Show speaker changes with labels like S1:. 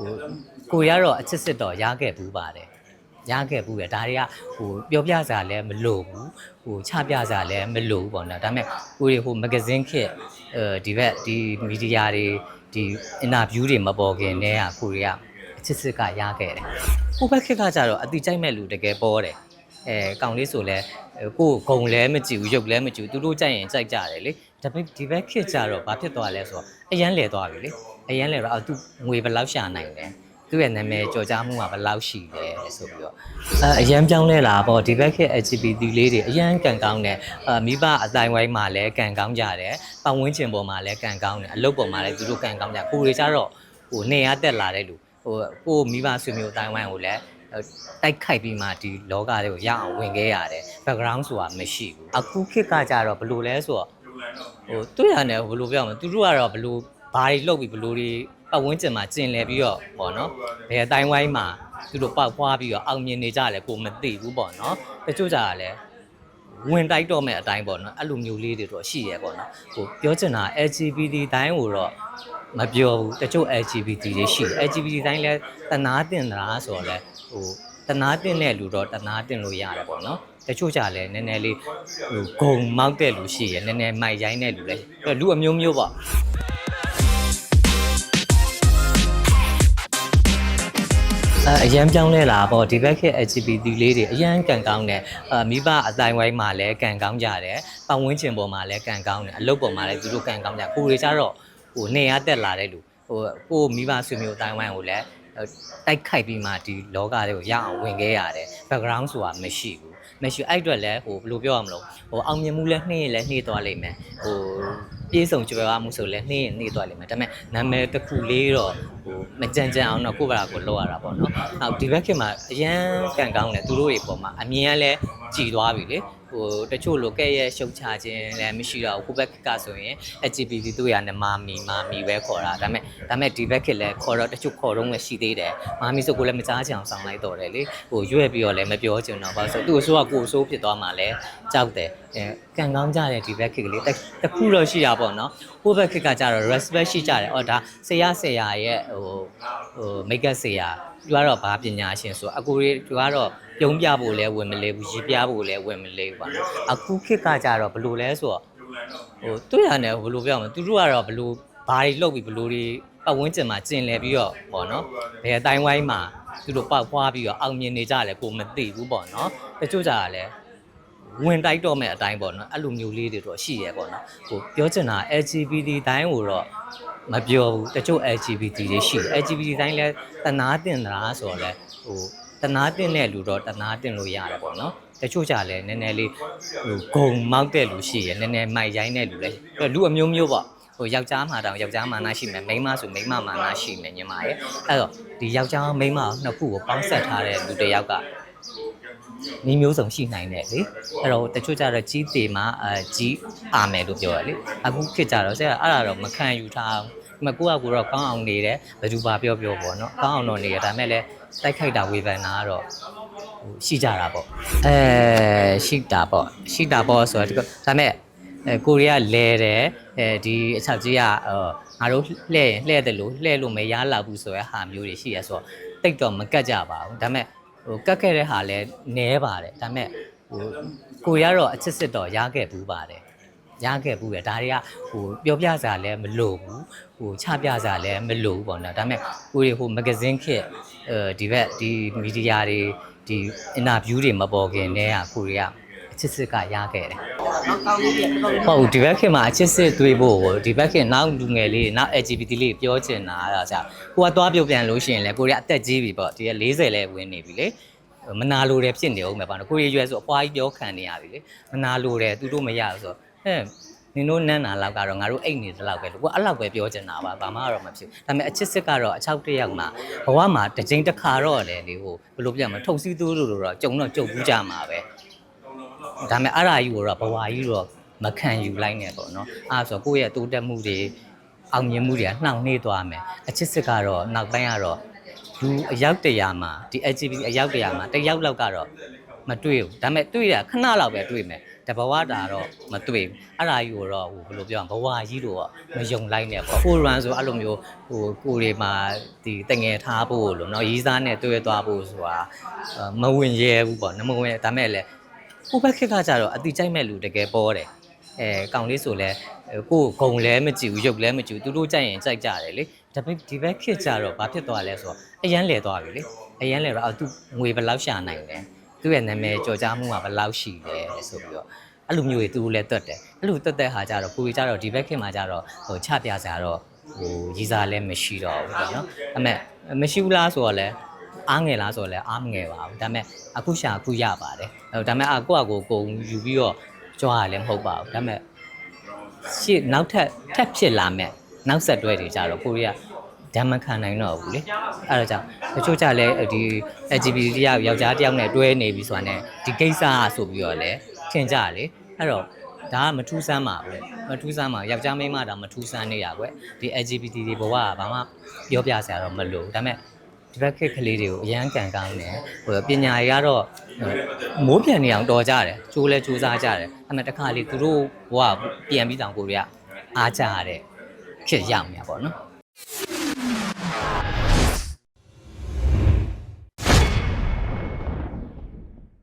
S1: ဟိုကိုရတော့အချစ်စစ်တော့ရခဲ့ဘူးပါတယ်ရခဲ့ဘူးပဲဒါတွေကဟိုပြောပြစားလည်းမလို့ဘူးဟိုချပြစားလည်းမလို့ဘူးပေါ့နော်ဒါပေမဲ့ကိုရီဟိုမဂဇင်းခေတ်အဲဒီဘက်ဒီမီဒီယာတွေဒီအင်တာဗျူးတွေမပေါ်ခင်တည်းကကိုရီကအချစ်စစ်ကရခဲ့တယ်ဟိုဘက်ခေတ်ကကြတော့အတိကြိုက်မဲ့လူတကယ်ပေါ်တယ် အဲကောင်လေးဆိုလဲကိုယ်ဂုံလည်းမကြည့်ဘူးရုပ်လည်းမကြည့်ဘူးသူတို့ကြိုက်ရင်ကြိုက်ကြတယ်လေဒါပေမဲ့ဒီဘက်ခေတ်ကြတော့ဘာဖြစ်သွားလဲဆိုတော့အရန်လဲသွားပြီလေအရင်လည်းတော့အော်သူငွေဘယ်လောက်ရှာနိုင်လဲသူ့ရဲ့နာမည်ကြော်ကြားမှုကဘယ်လောက်ရှိလဲဆိုပြီးတော့အဲအရန်ပြောင်းလဲလာပေါ့ဒီဘက်ခေတ် LGBT လေးတွေအရန်ကန်ကောင်းတယ်အမိဘအတိုင်းဝိုင်းမှာလည်းကန်ကောင်းကြတယ်ပတ်ဝန်းကျင်ပေါ်မှာလည်းကန်ကောင်းတယ်အလုပ်ပေါ်မှာလည်းသူတို့ကန်ကောင်းကြကိုတွေကြတော့ဟိုနေရတက်လာတဲ့လူဟိုကိုမိဘဆွေမျိုးအတိုင်းဝိုင်းကိုလည်း တိုက်ခိုက်ပြီးမှဒီလောကတွေကိုရအောင်ဝင်ခဲ့ရတယ် background ဆိုတာမရှိဘူးအခုခေတ်ကကြတော့ဘယ်လိုလဲဆိုတော့ဟိုတွေ့ရတယ်ဘယ်လိုပြောမလဲသူတို့ကတော့ဘယ်လိုဘာတွေလုပ်ပြီးဘယ်လိုတွေပတ်ဝန်းကျင်မှာကျင်လည်ပြီးတော့ပေါ့နော်ဘယ်အတိုင်းဝိုင်းမှာသူတို့ပောက်ပွားပြီးတော့အောင်မြင်နေကြတယ်ကိုမသိဘူးပေါ့နော်တချို့ကြတာလည်းဝင်တိုက်တော့မဲ့အတိုင်းပေါ့နော်အဲ့လိုမျိုးလေးတွေတော့ရှိရပေါ့နော်ဟိုပြောချင်တာ LGBT တိုင်းကိုတော့ မပြောဘူးတချို့ LGBT တွေရှိတယ် LGBT တိုင်းလည်းတနာတင်တာဆိုတော့လဲဟိုတနာတင်တဲ့လူတော့တနာတင်လို့ရတယ်ပေါ့နော်တချို့ကြလည်းနည်းနည်းလေးဟိုဂုံမောက်တဲ့လူရှိရယ်နည်းနည်းမိုက်ရိုင်းတဲ့လူလည်းအဲ့လူအမျိုးမျိုးပေါ့အဲအရန်ပြောင်းလဲလာပေါ့ဒီဘက်ခေတ် LGBT လေးတွေအရန်ကန်ကောင်းတယ်အမိဘအတိုင်းဝိုင်းမှာလည်းကန်ကောင်းကြတယ်ပတ်ဝန်းကျင်ပေါ်မှာလည်းကန်ကောင်းတယ်အလုပ်ပေါ်မှာလည်းသူတို့ကန်ကောင်းကြကိုတွေကြတော့ ဟိုနေရတက်လာတဲ့လူဟိုကိုမိဘဆွေမျိုးအတိုင်းဝိုင်းကိုလည်းတိုက်ခိုက်ပြီးမှဒီလောကတွေကိုရအောင်ဝင်ခဲ့ရတယ် background ဆိုတာမရှိဘူးမရှိအဲ့အတွက်လည်းဟိုဘယ်လိုပြောရမလို့ဟိုအောင်မြင်မှုလည်းနှင်းရင်လည်းနှေးသွားလိမ့်မယ်ဟိုပြေဆုံးကြွယ်ဝမှုဆိုလည်းနှင်းရင်နှေးသွားလိမ့်မယ်ဒါပေမဲ့နာမည်တစ်ခုလေးတော့ဟိုမကြမ်းကြမ်းအောင်တော့ကိုယ့်ဘာသာကိုလောက်ရတာပေါ့နော်နောက်ဒီဘက်ခေတ်မှာအရန်ကန်ကောင်းတယ်သူတို့တွေပေါ်မှာအမြင်ကလည်း ကြည်သွားပြီလေဟိုတချို့လိုကဲ့ရဲ့ရှုပ်ချခြင်းလည်းမရှိတော့ဘူးကိုယ့်ဘက်ကဆိုရင် LGBT တို့ရနဲ့မာမီမာမီပဲခေါ်တာဒါပေမဲ့ဒါပေမဲ့ဒီဘက်ခေတ်လည်းခေါ်တော့တချို့ခေါ်တော့လည်းရှိသေးတယ်မာမီဆိုကိုလည်းမကြားချင်အောင်ဆောင်လိုက်တော့တယ်လေဟိုရွက်ပြီးတော့လည်းမပြောချင်တော့ဘာလို့ဆိုသူ့အဆိုးကကိုယ်ဆိုးဖြစ်သွားမှလည်းကြောက်တယ်အဲကန်ကောင်းကြတဲ့ဒီဘက်ခေတ်ကလေးတခုတော့ရှိတာပေါ့နော်ဟိုဘက်ခေတ်ကကြတော့ respect ရှိကြတယ်အော်ဒါဆရာဆရာရဲ့ဟိုဟို make up ဆရာသူကတော့ဘာပညာရှင်ဆိုအကူတွေသူကတော့ပြုံးပြဖို့လဲဝင်မလဲဘူးရေးပြဖို့လဲဝင်မလဲဘူးပါနော်အခုခေတ်ကကြတော့ဘယ်လိုလဲဆိုတော့ဟိုတွေ့ရတယ်ဘယ်လိုပြောမလဲသူတို့ကတော့ဘယ်လိုဘာတွေလုပ်ပြီးဘယ်လိုတွေပတ်ဝန်းကျင်မှာကျင်လည်ပြီးတော့ပေါ့နော်ဘယ်အတိုင်းဝိုင်းမှာသူတို့ပောက်ပွားပြီးတော့အောင်မြင်နေကြတယ်ကိုမသိဘူးပေါ့နော်တချို့ကြတာလဲဝင်တိုက်တော့မဲ့အတိုင်းပေါ့နော်အဲ့လိုမျိုးလေးတွေတော့ရှိရဲပေါ့နော်ဟိုပြောချင်တာ LGBT တိုင်းကိုတော့ မပြောဘူးတချို့ LGBT တွေရှိတယ် LGBT တိုင်းလဲတနာတင်တာဆိုတော့လဲဟိုတနာတင်တဲ့လူတော့တနာတင်လို့ရတယ်ပေါ့နော်တချို့ကြလဲနည်းနည်းလေးဟိုဂုံမောက်တဲ့လူရှိရယ်နည်းနည်းမိုက်ရိုင်းတဲ့လူလည်းလူအမျိုးမျိုးပေါ့ဟိုယောက်ျားမှာတောင်ယောက်ျားမာနရှိမယ်မိန်းမဆိုမိန်းမမာနရှိမယ်ညီမရဲ့အဲ့တော့ဒီယောက်ျားမိန်းမနှစ်ခုကိုပေါင်းဆက်ထားတဲ့လူတစ်ယောက်က နီးမျိုးစုံရှိနိုင်တယ်လေအဲ့တော့တချို့ကြတော့ကြီးသေးမှအဲကြီးအာမယ်လို့ပြောရလေအခုခေတ်ကြတော့ဆရာအဲ့ဒါတော့မခံယူထားဘူးမကိုကကိုတော့ကောင်းအောင်နေတယ်ဘယ်သူပါပြောပြောပေါ့နော်ကောင်းအောင်တော့နေရဒါမဲ့လည်းတိုက်ခိုက်တာဝေဖန်တာကတော့ဟိုရှိကြတာပေါ့အဲရှိတာပေါ့ရှိတာပေါ့ဆိုတော့ဒီကဒါမဲ့အဲကိုရီးယားလဲတယ်အဲဒီအချက်ကြီးကအော်ငါတို့လှဲ့ရင်လှဲ့တယ်လို့လှဲ့လို့မရလောက်ဘူးဆိုရဟာမျိုးတွေရှိရဆိုတော့တိတ်တော့မကတ်ကြပါဘူးဒါမဲ့ ဟိုကတ်ခဲ့တဲ့ဟာလည်းနဲပါတယ်ဒါပေမဲ့ဟိုကိုရတော့အချစ်စစ်တော့ရခဲ့ဘူးပါတယ်ရခဲ့ဘူးပဲဒါတွေကဟိုပြောပြစားလည်းမလို့ဘူးဟိုချပြစားလည်းမလို့ဘူးပေါ့နော်ဒါပေမဲ့ကိုရဟိုမဂဇင်းခေတ်အဲဒီဘက်ဒီမီဒီယာတွေဒီအင်တာဗျူးတွေမပေါ်ခင်တည်းကကိုရကအ ချစ်စစ်ကရခဲ့တယ်
S2: နော်ကောင်းလို့ပြတော့
S1: ဟုတ်ဒီဘက်ခင်မှာအချစ်စစ်သွေးဖို့ကိုဒီဘက်ခင်နောက်လူငယ်လေးနောက် LGBT လေးပြောချင်တာအဲ့ဒါကြာကိုကသွားပြုတ်ပြန်လို့ရှိရင်လေကိုရီးယားအသက်ကြီးပြီပေါ့ဒီက40လဲဝင်နေပြီလေမနာလိုတယ်ဖြစ်နေအောင်ပဲပေါ့နော်ကိုရီးရွယ်ဆိုအပွားကြီးပြောခံနေရပြီလေမနာလိုတယ်သူတို့မရဘူးဆိုတော့ဟဲ့နင်တို့နန်းနာလောက်ကတော့ငါတို့အိတ်နေသလောက်ပဲလို့ကိုအဲ့လောက်ပဲပြောချင်တာပါဘာမှတော့မဖြစ်ဘူးဒါပေမဲ့အချစ်စစ်ကတော့အချောက်တစ်ယောက်မှာဘဝမှာတစ်ချိန်တစ်ခါတော့လေလေဟိုဘယ်လိုပြန်မလဲထုတ်စည်းသူတို့လိုတော့ကြုံတော့ကြုံဘူးကြမှာပဲ ဒါပေမဲ့အဲ့ဒါကြီးကိုတော့ဘဝကြီးတော့မခံယူလိုက်နဲ့ပေါ့နော်အဲ့ဒါဆိုကိုယ့်ရဲ့တိုးတက်မှုတွေအောင်မြင်မှုတွေကနှောင့်နှေးသွားမယ်အချစ်စစ်ကတော့နောက်ပိုင်းကတော့လူအယောက်တရာမှာဒီ LGBT အယောက်တရာမှာတစ်ယောက်လောက်ကတော့မတွေ့ဘူးဒါပေမဲ့တွေ့ရခဏလောက်ပဲတွေ့မယ်ဒါ တဘဝတာတော့မတွေ့ဘူးအဲ့ဒါကြီးကိုတော့ဟိုဘယ်လိုပြောအောင်ဘဝကြီးတော့မယုံလိုက်နဲ့ပေါ့ full run ဆိုအဲ့လိုမျိုးဟိုကိုယ်တွေမှာဒီတငယ်ထားဖို့လို့เนาะရေးစားနဲ့တွေ့သွားဖို့ဆိုတာအာမဝင်ရဲဘူးပေါ့နမဝင်ဒါမဲ့လည်း ကိုယ့်ဘက်ခက်ကကြတော့အတိကြိုက်မဲ့လူတကယ်ပေါ်တယ်အဲကောင်လေးဆိုလဲကိုယ်ဂုံလဲမကြည့်ဘူးရုပ်လဲမကြည့်ဘူးသူတို့ကြိုက်ရင်ကြိုက်ကြတယ်လေဒါပေမဲ့ဒီဘက်ခက်ကြတော့ဘာဖြစ်သွားလဲဆိုတော့အရန်လဲသွားပြီလေအရန်လဲတော့အော်သူငွေဘယ်လောက်ရှာနိုင်လဲသူ့ရဲ့နာမည်ကြော်ကြားမှုကဘယ်လောက်ရှိလဲဆိုပြီးတော့အဲ့လိုမျိုးတွေသူတို့လည်းတွတ်တယ်အဲ့လိုတွတ်တဲ့ဟာကြတော့ကိုကြီးကြတော့ဒီဘက်ခင်မှာကြတော့ဟိုချပြစရာတော့ဟိုရီစာလည်းမရှိတော့ဘူးပေါ့နော်အမေမရှိဘူးလားဆိုတော့လည်း အားငယ်လားဆိုတော့လည်းအားမငယ်ပါဘူးဒါပေမဲ့အခုရှာအခုရပါတယ်ဟိုဒါပေမဲ့အခုကကိုကိုယူပြီးတော့ကြွားရလည်းမဟုတ်ပါဘူးဒါပေမဲ့ရှေ့နောက်ထပ်ထပ်ဖြစ်လာမဲ့နောက်ဆက်တွဲတွေကြတော့ကိုရီးယားဓမ္မခံနိုင်တော့ဘူးလေအဲ့တော့ကြောင့်တချို့ကြလည်းဒီ LGBT တယောက်ယောက်ျားတယောက်နဲ့တွဲနေပြီဆိုတာနဲ့ဒီကိစ္စอ่ะဆိုပြီးတော့လည်းထင်ကြလေအဲ့တော့ဒါကမထူးဆန်းပါဘူးမထူးဆန်းပါယောက်ျားမိန်းမဒါမထူးဆန်းနေရကွဒီ LGBT တွေဘဝကဘာမှပြောပြစရာတော့မလိုဘူးဒါပေမဲ့ ဒီဘက်ခက်ကလေးတွေကိုအရန်ကန်ကောင်းတယ်ဟိုပညာရေးကတော့မိုးပြန်နေအောင်တော်ကြတယ်ကျိုးလဲကျိုးစားကြတယ်အဲ့မဲ့တစ်ခါလေသူတို့ဘဝပြန်ပြီးတောင်ကိုတွေကအားကြရတဲ့ခက်ရအောင်ညာပေါ့နော်